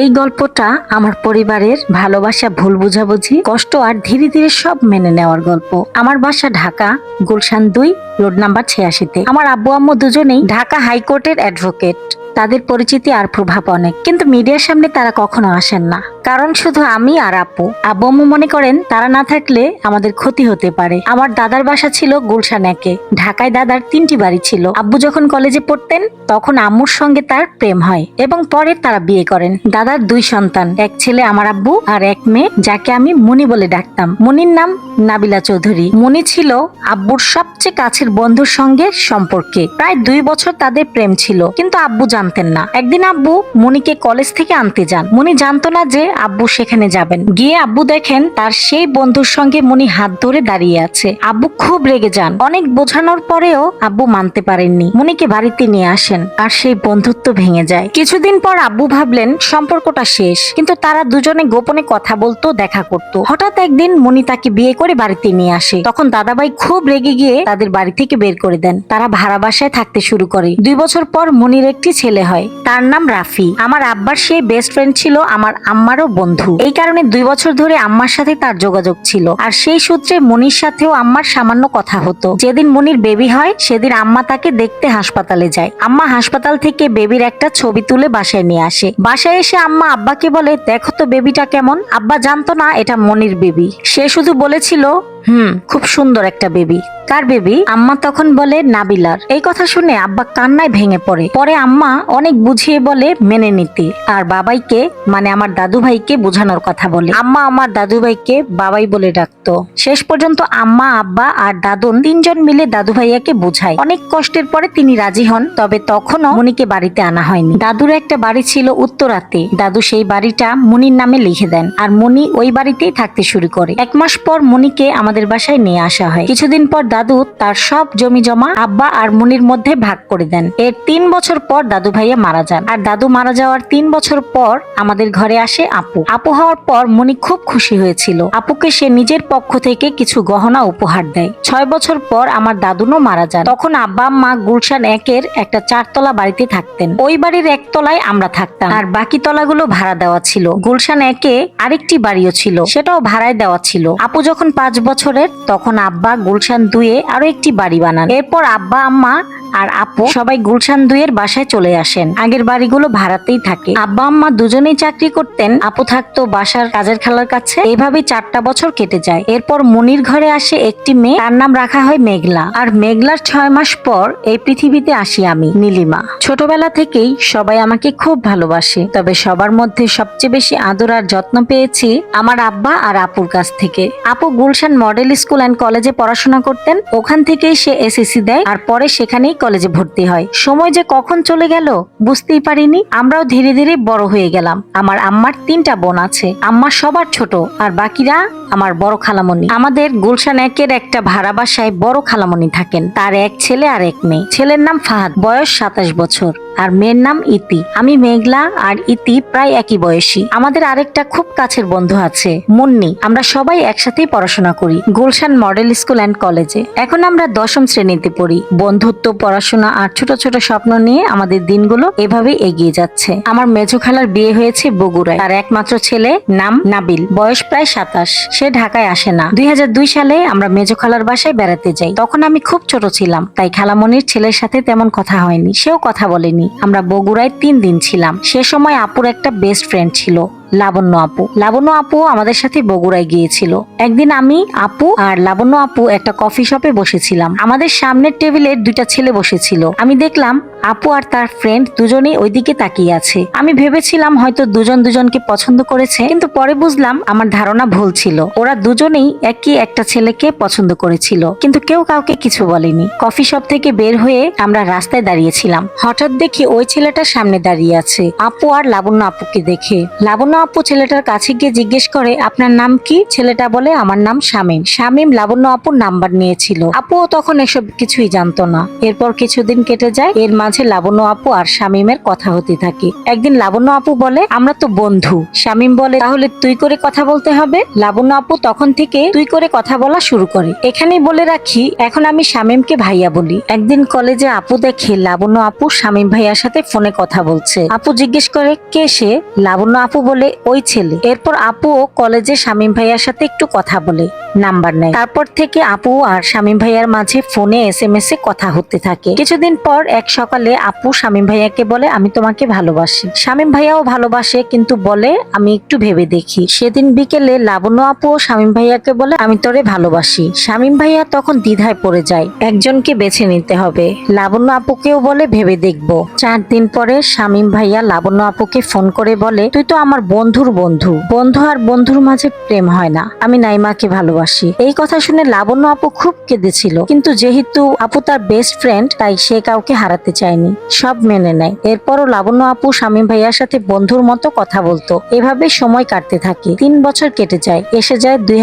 এই গল্পটা আমার পরিবারের ভালোবাসা, ভুল বুঝাবুঝি, কষ্ট আর ধীরে ধীরে সব মেনে নেওয়ার গল্প। আমার বাসা ঢাকা, গুলশান দুই, রোড নাম্বার ছিয়াশিতে। আমার আব্বু আম্মু দুজনেই ঢাকা হাইকোর্টের অ্যাডভোকেট। তাদের পরিচিতি আর প্রভাব অনেক, কিন্তু মিডিয়ার সামনে তারা কখনো আসেন না। কারণ শুধু আমি আর আপু। আব্বু মনে করেন, তারা না থাকলে আমাদের ক্ষতি হতে পারে। আমার দাদার বাসা ছিল গুলশান একে। ঢাকায় দাদার তিনটি বাড়ি ছিল। আব্বু যখন কলেজে পড়তেন, তখন আম্মুর সঙ্গে তার প্রেম হয় এবং পরে তারা বিয়ে করেন। দাদার দুই সন্তান, এক ছেলে আমার আব্বু আর এক মেয়ে, যাকে আমি মুনি বলে ডাকতাম। মুনির নাম নাবিলা চৌধুরী। মুনি ছিল আব্বুর সবচেয়ে কাছের বন্ধুর সঙ্গে সম্পর্কে। প্রায় দুই বছর তাদের প্রেম ছিল, কিন্তু আব্বু জানতেন না। একদিন আব্বু মুনিকে কলেজ থেকে আনতে যান। মনি জানতো না যে আব্বু সেখানে যাবেন। গিয়ে আব্বু দেখেন তার সেই বন্ধুর সঙ্গে মুনি হাত ধরে দাঁড়িয়ে আছে। আব্বু খুব রেগে যান। অনেক বোঝানোর পরেও আব্বু মানতে পারেননি। মনিকে বাড়িতে নিয়ে আসেন। আর সেই বন্ধুত্ব ভেঙে যায়। কিছুদিন পর আব্বু ভাবলেন, সম্পর্কটা শেষ। কিন্তু তারা দুজনে গোপনে কথা বলতো দেখা করত। হঠাৎ একদিন মুনি তাকে বিয়ে করে বাড়িতে নিয়ে আসে। তখন দাদাভাই খুব রেগে গিয়ে তাদের বাড়ি থেকে বের করে দেন। তারা ভাড়া বাসায় থাকতে শুরু করে। দুই বছর পর মনির একটি ছেলে হয়। তার নাম রাফি। আমার আব্বার সেই বেস্ট ফ্রেন্ড ছিল আমার আম্মারও বন্ধু। এই কারণে দুই বছর ধরে আম্মার সাথে তার যোগাযোগ ছিল। আর সেই সূত্রে মনির সাথেও আম্মার সামান্য কথা হতো। যেদিন মনির বেবি হয়, সেদিন আম্মা তাকে দেখতে হাসপাতালে যায়। আম্মা হাসপাতাল থেকে বেবির একটা ছবি তুলে বাসায় নিয়ে আসে। বাসায় এসে আম্মা আব্বাকে বলে, দেখো তো বেবিটা কেমন। আব্বা জানতো না এটা মনির বেবি। সে শুধু বলেছিল হুম, খুব সুন্দর একটা বেবি। কার বেবি? আম্মা তখন বলে নাবিলার। এই কথা শুনে আব্বা কান্নায় ভেঙে পড়ে। পরে আম্মা অনেক বুঝিয়ে বলে, মেনে নিতে। আর বাবাইকে মানে আমার দাদু ভাইকে বোঝানোর কথা বলে। আম্মা আমার দাদু ভাইকে বাবাই বলে ডাকতো। শেষ পর্যন্ত আম্মা, আব্বা আর দাদুন তিনজন মিলে দাদু ভাইয়াকে বোঝায়। অনেক কষ্টের পরে তিনি রাজি হন, তবে তখনও মনিকে বাড়িতে আনা হয়নি। দাদুর একটা বাড়ি ছিল উত্তরাতে। দাদু সেই বাড়িটা মুনির নামে লিখে দেন। আর মনি ওই বাড়িতেই থাকতে শুরু করে। এক মাস পর মনিকে আমাদের বাসায় নিয়ে আসা হয়। কিছুদিন পর দাদু তার সব জমি জমা আব্বা আর মুনির মধ্যে ভাগ করে দেন। এর তিন বছর পর দাদু ভাইয়া মারা যান। আর দাদু মারা যাওয়ার তিন বছর পর আমাদের ঘরে আসে আপু। আপু হওয়ার পর মনি খুব খুশি হয়েছিল। আপুকে সে নিজের পক্ষ থেকে কিছু গহনা উপহার দেয়। ছয় বছর পর আমার দাদুনও মারা যান। তখন আব্বা, মা গুলশান একের একটা চারতলা বাড়িতে থাকতেন। ওই বাড়ির একতলায় আমরা থাকতাম। আর বাকি তলাগুলো ভাড়া দেওয়া ছিল। গুলশান একে আরেকটি বাড়িও ছিল। সেটাও ভাড়ায় দেওয়া ছিল। আপু যখন পাঁচ বছরের তখন আব্বা গুলশান দুয়ে আরও একটি বাড়ি বানান। এরপর আব্বা আম্মা আর আপু সবাই গুলশান দুইয়ের বাসায় চলে আসেন। আগের বাড়িগুলো ভাড়াতেই থাকে। আব্বা আম্মা দুজনেই চাকরি করতেন। আপু থাকতো বাসার কাজের খালার কাছে। এইভাবেই চারটা বছর কেটে যায়। এরপর মনির ঘরে আসে একটি মেয়ে। তার নাম রাখা হয় মেঘলা। আর মেঘলার ছয় মাস পর এই পৃথিবীতে আসি আমি, নীলিমা। ছোটবেলা থেকেই সবাই আমাকে খুব ভালোবাসে। তবে সবার মধ্যে সবচেয়ে বেশি আদর আর যত্ন পেয়েছি আমার আব্বা আর আপুর কাছ থেকে। আপু গুলশান মডেল স্কুল অ্যান্ড কলেজে পড়াশোনা করতেন। ওখান থেকেই সে এসএসসি দেয়। আর পরে সেখানেই কলেজে ভর্তি হয়। সময় যে কখন চলে গেল বুঝতেই পারিনি। আমরাও ধীরে ধীরে বড় হয়ে গেলাম। আমার আম্মার তিনটা বোন আছে। আম্মা সবার ছোট, আর বাকিরা আমার বড় খালামণি। আমাদের গুলশান একের একটা ভাড়া বাসায় বড় খালামণি থাকেন। তার এক ছেলে আর এক মেয়ে। ছেলের নাম ফাহাদ। বয়স সাতাশ বছর। আর মেয়ের নাম ইতি। আমি মেঘলা আর ইতি প্রায় একই বয়সী। আমাদের আরেকটা খুব কাছের বন্ধু আছে, মুন্নি। আমরা সবাই একসাথেই পড়াশোনা করি, গুলশান মডেল স্কুল অ্যান্ড কলেজে। এখন আমরা দশম শ্রেণীতে পড়ি। বন্ধুত্ব, পড়াশোনা আর ছোট ছোট স্বপ্ন নিয়ে আমাদের দিনগুলো এভাবে এগিয়ে যাচ্ছে। আমার মেজো খালার বিয়ে হয়েছে বগুড়ায়। তার একমাত্র ছেলে নাম নাবিল। বয়স প্রায় সাতাশ। সে ঢাকায় আসে না। দুই হাজার দুই সালে আমরা মেজো খালার বাসায় বেড়াতে যাই। তখন আমি খুব ছোট ছিলাম, তাই খালামনির ছেলের সাথে তেমন কথা হয়নি। সেও কথা বলেনি। আমরা বগুড়ায় তিন দিন ছিলাম। সে সময় আপুর একটা বেস্ট ফ্রেন্ড ছিল। লাবণ্য আপু। লাবণ্য আপু আমাদের সাথে বগুড়ায় গিয়েছিল। একদিন আমি, আপু আর লাবণ্য আপু একটা কফি শপে বসেছিলাম। আমাদের সামনের টেবিলে দুইটা ছেলে বসেছিল। আমি দেখলাম, আপু আর তার ফ্রেন্ড দুজনেই ওইদিকে তাকিয়ে আছে। আমি ভেবেছিলাম হয়তো দুজন দুজনকে পছন্দ করেছে, কিন্তু পরে বুঝলাম আমার ধারণা ভুল ছিল। ওরা দুজনেই একই একটা ছেলেকে পছন্দ করেছিল, কিন্তু কেউ কাউকে কিছু বলেনি। কফি শপ থেকে বের হয়ে আমরা রাস্তায় দাঁড়িয়েছিলাম। হঠাৎ দেখি ওই ছেলেটা সামনে দাঁড়িয়ে আছে, আপু আর লাবণ্য আপুকে দেখে। লাবণ্য আপু ছেলেটার কাছে গিয়ে জিজ্ঞেস করে, আপনার নাম কি? ছেলেটা বলে, আমার নাম শামীম। শামীম লাবণ্য আপুর নাম্বার নিয়েছিল। আপুও তখন এসব কিছুই জানতো না। এরপর কিছুদিন কেটে যায়, এর মাঝে লাবণ্য আপু আর শামীমের কথা হতে থাকে। একদিন লাবণ্য আপু বলে, আমরা তো বন্ধু। শামীম বলে, তাহলে তুই করে কথা বলতে হবে? লাবণ্য আপু তখন থেকে, তুই করে কথা বলা শুরু করে। এখানেই বলে রাখি, এখন আমি শামীমকে ভাইয়া বলি। একদিন কলেজে আপু দেখে লাবণ্য আপু শামীম ভাইয়ার সাথে ফোনে কথা বলছে। আপু জিজ্ঞেস করে, কে সে? লাবণ্য আপু বলে ওই ছেলে। এরপর আপুও কলেজে শামীম ভাইয়ার সাথে একটু কথা বলে। নাম্বার নেয়। তারপর থেকে আপু আর শামীম ভাইয়ার মাঝে ফোনে এস এম এস এ কথা হতে থাকে। কিছুদিন পর এক সকালে আপু শামীম ভাইয়াকে বলে, আমি তোমাকে ভালোবাসি। শামীম ভাইয়াও ভালোবাসে, কিন্তু বলে, আমি একটু ভেবে দেখি। সেদিন বিকেলে লাবণ্য আপু শামীম ভাইয়াকে বলে, আমি তোরে ভালোবাসি। শামীম ভাইয়া তখন দ্বিধায় পড়ে যায়, একজনকে বেছে নিতে হবে। লাবণ্য আপুকেও বলে, ভেবে দেখব। চার দিন পরে শামীম ভাইয়া লাবণ্য আপুকে ফোন করে বলে, তুই তো আমার বন্ধুর বন্ধু। বন্ধু আর বন্ধুর মাঝে প্রেম হয় না। আমি নাইমাকে ভালোবাসি। এই কথা শুনে লাবণ্য আপু খুব কেঁদেছিল। কিন্তু যেহেতু আপু তার বেস্ট ফ্রেন্ড তাই সে কাউকে হারাতে চায়নি। সব মেনে নেয়। এরপরও লাবণ্য আপু শামীম ভাইয়ার সাথে বন্ধুর মতো কথা বলতো। এভাবে সময় কাটতে থাকে। তিন বছর কেটে যায়। এসে যায় দুই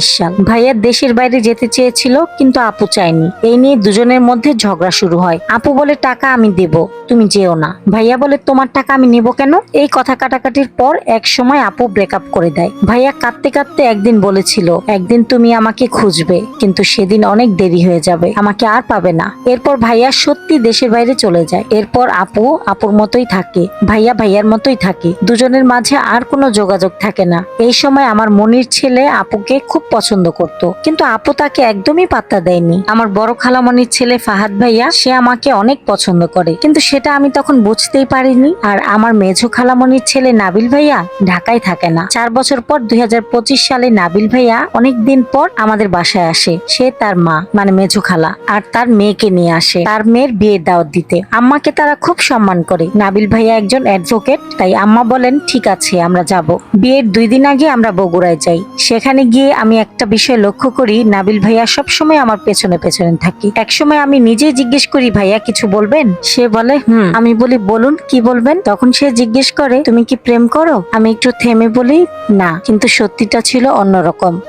সাল। ভাইয়া দেশের বাইরে যেতে চেয়েছিল, কিন্তু আপু চায়নি। এই নিয়ে দুজনের মধ্যে ঝগড়া শুরু হয়। আপু বলে, টাকা আমি দেব। তুমি যেও না। ভাইয়া বলে, তোমার টাকা আমি নেব কেন? এই কথা কাটাকাটির পর এক সময় আপু ব্রেকআপ করে দেয়। ভাইয়া কাঁদতে কাঁদতে একদিন বলেছিল, একদিন তুমি আমাকে খুঁজবে, কিন্তু সেদিন অনেক দেরি হয়ে যাবে। আমাকে আর পাবে না। এরপর ভাইয়া সত্যি দেশের বাইরে চলে যায়। এরপর আপু আপুর মতোই থাকে, ভাইয়া ভাইয়ার মতোই থাকে। দুজনের মাঝে আর কোনো যোগাযোগ থাকে না। এই সময় আমার মনির ছেলে আপুকে খুব পছন্দ করত, কিন্তু আপু তাকে একদমই পাত্তা দেয়নি। আমার বড় খালামনির ছেলে ফাহাদ ভাইয়া, সে আমাকে অনেক পছন্দ করে, কিন্তু সেটা আমি তখন বুঝতেই পারিনি। আর আমার মেঝো খালামনির ছেলে নাবিল ভাইয়া ঢাকায় থাকে না। চার বছর পর দুই হাজার পঁচিশ সালে নাবিল ভাইয়া অনেক দিন পর আমাদের বাসায় আসে। সে তার মা মানে মেঝো খালা, আর তার মেয়েকে নিয়ে আসে তার মেয়ের বিয়ের দাওয়াত দিতে। আম্মাকে তারা খুব সম্মান করে। নাবিল ভাইয়া একজন অ্যাডভোকেট তাই আম্মা বলেন, ঠিক আছে, আমরা যাব। বিয়ের দুই দিন আগে আমরা বগুড়ায় যাই। সেখানে গিয়ে আমি একটা বিষয় লক্ষ্য করি, নাবিল ভাইয়া সবসময় আমার পেছনে পেছনে থাকি। একসময় আমি নিজেই জিজ্ঞেস করি, ভাইয়া, কিছু বলবেন? সে বলে, হুম। আমি বলি, বলুন, কি বলবেন? তখন সে জিজ্ঞেস করে, তুমি কি প্রেম করো? আমি একটু থেমে বলি, না। কিন্তু সত্যিটা ছিল অন্যরকম।